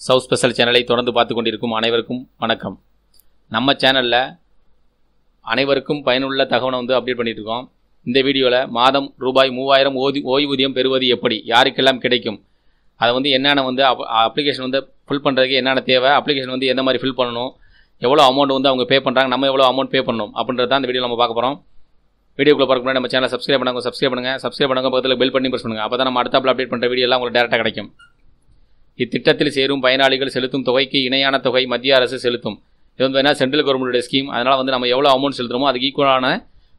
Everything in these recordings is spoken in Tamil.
சவுத் ஸ்பெஷல் சேனலை தொடர்ந்து பார்த்து கொண்டிருக்கும் அனைவருக்கும் வணக்கம். நம்ம சேனலில் அனைவருக்கும் பயனுள்ள தகவலை வந்து அப்டேட் பண்ணிகிட்ருக்கோம் இந்த வீடியோவில் மாதம் ரூபாய் மூவாயிரம் ஓதி ஓய்வூதியம் பெறுவது எப்படி? யாருக்கெல்லாம் கிடைக்கும்? அதை வந்து என்னென்ன வந்து அப்ளிகேஷன் வந்து ஃபில் பண்ணுறதுக்கு என்னென்ன தேவை? அப்ளிகேஷன் வந்து எந்த மாதிரி ஃபில் பண்ணணும்? எவ்வளோ அமௌண்ட் வந்து அவங்க பே பண்ணுறாங்க நம்ம எவ்வளோ அமௌண்ட் பே பண்ணணும்? அப்படின்றது தான் இந்த வீடியோ நம்ம பார்க்க போகிறோம் வீடியோக்குள்ள பார்க்க முன்னாடி நம்ம சேனலை சப்ஸ்கிரைப் பண்ணுங்க சப்ஸ்கிரைப் பண்ணுங்கள் சப்ஸ்கிரைப் பண்ணுங்கள் பக்கத்தில் பெல் பண்ணி ப்ரெஸ் பண்ணுங்கள் அப்போ தான் நம்ம அடுத்த அப்டேட் பண்ணுற வீடியோலாம் உங்களுக்கு டேரெக்டாக கிடைக்கும். இத்திட்டத்தில் சேரும் பயனாளிகள் செலுத்தும் தொகைக்கு இணையான தொகை மத்திய அரசு செலுத்தும். இது வந்து என்ன சென்ட்ரல் கவர்மெண்ட்டுடைய ஸ்கீம் அதனால் வந்து நம்ம எவ்வளோ அமௌண்ட் செலுத்துறோமோ அதுக்கு ஈக்குவலான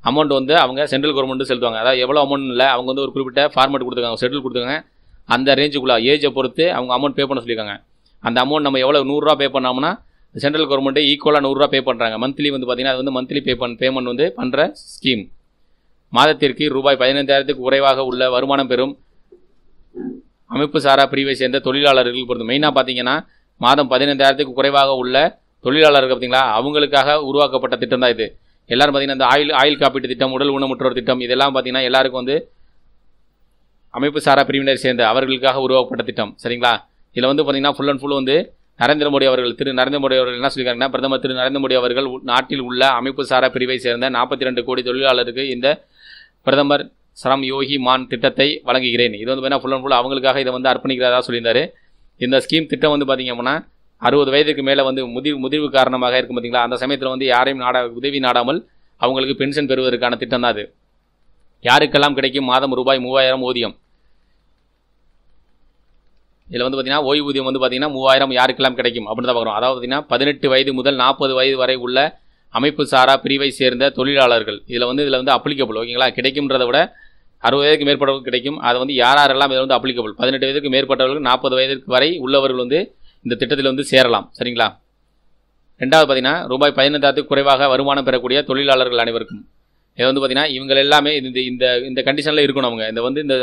அமௌண்ட் வந்து அவங்க சென்ட்ரல் கவர்மெண்ட் செலுத்துவாங்க. அதாவது எவ்வளோ அமௌண்ட் இல்லை அவங்க வந்து ஒரு குறிப்பிட்ட ஃபார்மேட் கொடுத்துருக்காங்க செட்டில் கொடுத்துருக்காங்க. அந்த ரேஞ்சுக்குள்ளே ஏஜை பொறுத்து அவங்க அமௌண்ட் பே பண்ண சொல்லியிருக்காங்க. அந்த அமௌண்ட் நம்ம எவ்வளோ நூறுரூவா பே பண்ணோம்னா சென்ட்ரல் கவர்மெண்ட்டு ஈக்குவலாக நூறுரூவா பே பண்ணுறாங்க மந்த்லி வந்து பார்த்தீங்கன்னா அது வந்து மந்த்லி பே பண் பேமெண்ட் வந்து பண்ணுற ஸ்கீம் மாதத்திற்கு ரூபாய் பதினைந்தாயிரத்துக்கு குறைவாக உள்ள வருமானம் பெறும் அமைப்பு சாரா பிரிவை சேர்ந்த தொழிலாளர்கள் பொறுத்து மெயினாக பார்த்தீங்கன்னா மாதம் பதினைந்தாயிரத்துக்கு குறைவாக உள்ள தொழிலாளர்கள் பார்த்தீங்களா? அவங்களுக்காக உருவாக்கப்பட்ட திட்டம் தான் இது. எல்லாரும் பார்த்தீங்கன்னா இந்த ஆயில் ஆயில் காப்பீட்டு திட்டம் உடல் ஊனமுற்றோர் திட்டம் இதெல்லாம் பார்த்தீங்கன்னா எல்லாருக்கும் வந்து அமைப்பு சாரா பிரிவினர் சேர்ந்த அவர்களுக்காக உருவாக்கப்பட்ட திட்டம். சரிங்களா? இதில் வந்து பார்த்தீங்கன்னா ஃபுல் அண்ட் ஃபுல் வந்து நரேந்திர மோடி அவர்கள் திரு நரேந்திர மோடி அவர்கள் என்ன சொல்லியிருக்காங்கன்னா பிரதமர் திரு நரேந்திர மோடி அவர்கள் நாட்டில் உள்ள அமைப்பு சாரா பிரிவை சேர்ந்த நாற்பத்தி ரெண்டு கோடி தொழிலாளருக்கு இந்த பிரதமர் சரம் யோகி மான் திட்டத்தை வழங்குகிறேன். இது வந்து பார்த்தீங்கன்னா ஃபுல் அண்ட் ஃபுல் அவங்களுக்காக இதை வந்து அர்ப்பணிக்கிறதா சொல்லியிருந்தாரு. இந்த ஸ்கீம் திட்டம் வந்து பார்த்தீங்க அப்படின்னா அறுபது வயதுக்கு மேலே வந்து முதிர் முதிர்வு காரணமாக இருக்கும் பார்த்தீங்களா? அந்த சமயத்தில் வந்து யாரையும் நாட உதவி நாடாமல் அவங்களுக்கு பென்ஷன் பெறுவதற்கான திட்டம் தான் அது. யாருக்கெல்லாம் கிடைக்கும் மாதம் ரூபாய் மூவாயிரம் ஊதியம்? இதில் வந்து பார்த்தீங்கன்னா ஓய்வூதியம் வந்து பார்த்தீங்கன்னா மூவாயிரம் யாருக்கெல்லாம் கிடைக்கும்? அப்படின்னு தான் பார்க்குறோம். அதாவது பார்த்தீங்கன்னா பதினெட்டு வயது முதல் நாற்பது வயது வரை உள்ள அமைப்பு சாரா பிரிவை சேர்ந்த தொழிலாளர்கள். இதில் வந்து இதில் வந்து அப்ளிகபிள் ஓகேங்களா கிடைக்கும்ன்றதை விட அறுபது வயதுக்கு மேற்பட்டவர்களுக்கு கிடைக்கும். அதை வந்து யார் யாரெல்லாம் இதில் வந்து அப்ளிகபிள் பதினெட்டு வயதுக்கு மேற்பட்டவர்கள் நாற்பது வயதுக்கு வரை உள்ளவர்கள் வந்து இந்த திட்டத்தில் வந்து சேரலாம். சரிங்களா? ரெண்டாவது பார்த்தீங்கன்னா ரூபாய் பதினைந்தாயிரத்துக்கு குறைவாக வருமானம் பெறக்கூடிய தொழிலாளர்கள் அனைவருக்கும். இது வந்து பார்த்திங்கன்னா இவங்க எல்லாமே இந்த இந்த இந்த கண்டிஷனில் இருக்கணும் அவங்க. இந்த வந்து இந்த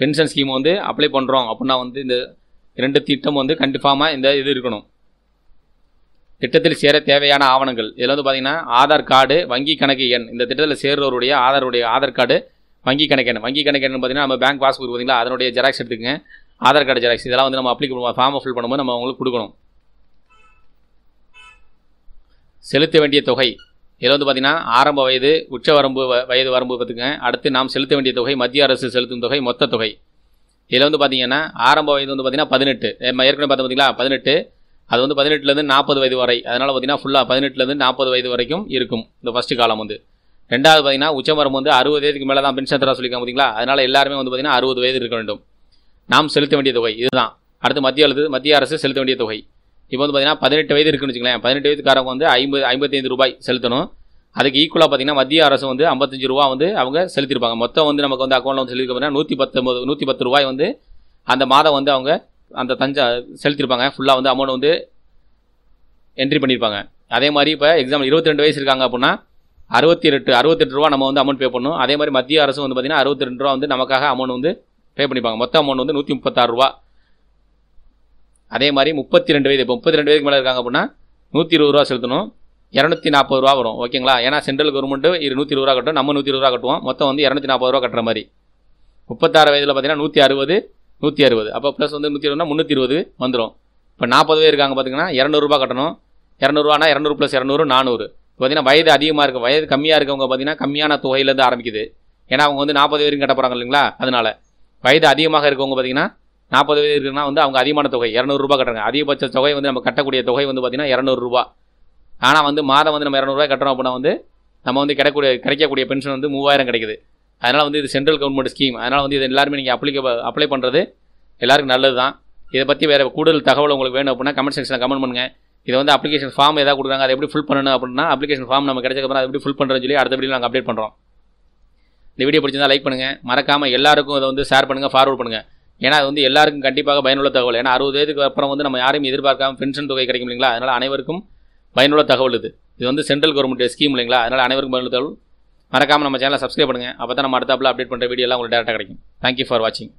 பென்ஷன் ஸ்கீம் வந்து அப்ளை பண்ணுறோம் அப்படின்னா வந்து இந்த இரண்டு திட்டம் வந்து கன்ஃபார்மாக இந்த இது இருக்கணும். திட்டத்தில் சேர தேவையான ஆவணங்கள். இதில் வந்து பார்த்திங்கன்னா ஆதார் கார்டு வங்கி கணக்கு எண். இந்த திட்டத்தில் சேர்றவருடைய ஆதாருடைய ஆதார் கார்டு வங்கி கணக்கு என்ன? வங்கி கணக்கு எண் பார்த்தீங்கன்னா நம்ம பேங்க் பாஸ்புக் பார்த்தீங்களா? அதனுடைய ஜெராக்ஸ் எடுத்துக்கங்க. ஆதார் கார்டு ஜெராக்ஸ் இதெல்லாம் வந்து நம்ம அப்ளை பண்ணுவோம். ஃபார்மை ஃபில் பண்ணும்போது நம்ம அவங்களுக்கு கொடுக்கணும். செலுத்த வேண்டிய தொகை. இதில் வந்து பார்த்தீங்கன்னா ஆரம்ப வயது உச்ச வரம்பு வயது வரம்பு பார்த்துக்கங்க. அடுத்து நாம் செலுத்த வேண்டிய தொகை மத்திய அரசு செலுத்தும் தொகை மொத்த தொகை. இதில் வந்து பார்த்தீங்கன்னா ஆரம்ப வயது வந்து பார்த்தீங்கன்னா பதினெட்டு. நம்ம ஏற்கனவே பார்த்தோம் பார்த்தீங்களா? பதினெட்டு. அது வந்து பதினெட்டுலேருந்து நாற்பது வயது வரை. அதனால் பார்த்தீங்கன்னா ஃபுல்லாக பதினெட்டுலேருந்து நாற்பது வயது வரைக்கும் இருக்கும். இந்த ஃபஸ்ட்டு காலம் வந்து. ரெண்டாவது பார்த்தீங்கன்னா உச்சமரம் வந்து அறுபது வயதுக்கு மேலே தான் பென்ஷன் தர சொல்லியிருக்காங்க பார்த்தீங்களா அதனால் எல்லாருமே வந்து பார்த்தீங்கன்னா அறுபது வயது இருக்க வேண்டும். நாம் செலுத்த வேண்டிய தொகை இதுதான். அடுத்து மத்திய அரசு மத்திய அரசு செலுத்த வேண்டிய தொகை. இப்போ வந்து பார்த்தீங்கன்னா பதினெட்டு வயது இருக்குன்னு வச்சுங்களேன் பதினெட்டு வயதுக்காரங்க வந்து ஐம்பது ஐம்பத்தைந்து ரூபாய் செலுத்தணும். அதுக்கு ஈக்குவலாக பார்த்தீங்கன்னா மத்திய அரசு வந்து ஐம்பத்தஞ்சு ரூபா வந்து அவங்க செலுத்திருப்பாங்க. மொத்தம் வந்து நமக்கு வந்து அக்கௌண்ட்டில் வந்து செலுத்திருக்க நூற்றி பத்தொம்பது நூற்றி பத்து ரூபாய் வந்து அந்த மாதம் வந்து அவங்க அந்த தஞ்சா செலுத்திருப்பாங்க. ஃபுல்லாக வந்து அமௌண்ட் வந்து என்ட்ரி பண்ணியிருப்பாங்க அதே மாதிரி இப்போ எக்ஸாம் இருபத்தி ரெண்டு வயசு இருக்காங்க அப்படின்னா அறுபத்தி எட்டு அறுபத்தெட்டு ரூபா நம்ம வந்து அமௌண்ட் பே பண்ணணும். அதே மாதிரி மத்திய அரசு வந்து பார்த்தீங்கன்னா அறுபத்தி ரெண்டு ரூபா வந்து நமக்காக அமௌண்ட் வந்து பே பண்ணிப்பாங்க. மொத்த அமௌண்ட் வந்து நூற்றி முப்பத்தாறு ரூபா. அதே மாதிரி முப்பத்தி ரெண்டு வயது இப்போ முப்பத்தி ரெண்டு வயதுக்கு மேலே இருக்காங்க அப்படின்னா நூற்றி இருபது ரூபா செலுத்தணும். இரநூத்தி நாற்பது ரூபா வரும் ஓகேங்களா? ஏன்னா சென்ட்ரல் கவர்மெண்ட்டு இது நூற்றி இருபது ரூபா கட்டும் நம்ம நூற்றி இருபது ரூபா கட்டுவோம். மொத்தம் வந்து இரநூத்தி நாற்பது ரூபா கட்டுற மாதிரி. முப்பத்தாறு வயதில் பார்த்தீங்கன்னா நூற்றி அறுபது நூற்றி அறுபது. அப்போ ப்ளஸ் வந்து நூற்றி இருபதுனா முந்நூற்றி இருபது வந்துடும் இப்போ நாற்பது பேர் இருக்காங்க பார்த்தீங்கன்னா இரநூறுபா கட்டணும். இரநூறுவானா இரநூறு ப்ளஸ் இரநூறு நானூறு. பார்த்தீங்கன்னா வயது அதிகமாக இருக்கும் வயது கம்மியாக இருக்கவங்க பார்த்தீங்கன்னா கம்மியான தொகையிலேருந்து ஆரம்பிக்குது. ஏன்னா அவங்க வந்து நாற்பது வரைக்கும் கட்ட போகிறாங்க இல்லைங்களா? அதனால் வயது அதிகமாக இருக்கவங்க பார்த்தீங்கன்னா நாற்பது வயது இருக்குன்னா வந்து அவங்க அதிகமான தொகை இரநூறுபா கட்டுறாங்க. அதிகபட்ச தொகை வந்து நம்ம கட்டக்கூடிய தொகை வந்து பார்த்திங்கன்னா இரநூறுபா ஆனால் வந்து மாதம் வந்து நம்ம இரநூறுவா கட்டுறோம் அப்படின்னா வந்து நம்ம வந்து கிடைக்கக்கூடிய கிடைக்கக்கூடிய பென்ஷன் வந்து மூவாயிரம் கிடைக்குது. அதனால் வந்து இது சென்ட்ரல் கவர்மெண்ட் ஸ்கீம் அதனால் வந்து இது எல்லாருமே நீங்கள் அப்ளிக அப்ளை பண்ணுறது எல்லாருக்கும் நல்லது தான் இதை பற்றி வேறு கூடுதல் தகவல் உங்களுக்கு வேணும் அப்படின்னா கமெண்ட் செக்ஷனில் கமெண்ட் பண்ணுங்கள் இதை வந்து அப்ளிகேஷன் ஃபார்ம் ஏதாவது கொடுக்குறாங்க அதை எப்படி ஃபில் பண்ணணும் அப்படின்னா அப்ளிகேஷன் ஃபார்ம் நம்ம கிடைச்சக்கப்புறம் அதை எப்படி ஃபில் பண்ணுறதுன்னு சொல்லி அடுத்த வீடியோ நாங்கள் அப்டேட் பண்ணுறோம் இந்த வீடியோ பிடிச்சிருந்தா லைக் பண்ணுங்கள் மறக்காமல் எல்லாருக்கும் இதை வந்து ஷேர் பண்ணுங்கள் ஃபார்வர்ட் பண்ணுங்கள் ஏன்னா அது வந்து எல்லாருக்கும் கண்டிப்பாக பயனுள்ள தகவல். ஏன்னா அறுபது வயதுக்கு அப்புறம் வந்து நம்ம யாரையும் எதிர்பார்க்காம பென்ஷன் தொகை கிடைக்கும் இல்லைங்களா? அதனால் அனைவருக்கும் பயனுள்ள தகவல் இது. இது வந்து சென்ட்ரல் கவர்மெண்ட் ஸ்கீம் இல்லைங்களா? அதனால் அனைவருக்கும் பயனுள்ள தகவல். மறக்காமல் நம்ம சேனலை சப்ஸ்கிரைப் பண்ணுங்கள் அப்போ தான் நம்ம அடுத்தாப்பில் அப்டேட் பண்ணுற வீடியோ உங்களுக்கு டேரெக்டாக கிடைக்கும். தேங்க்யூ ஃபார் வாட்சிங்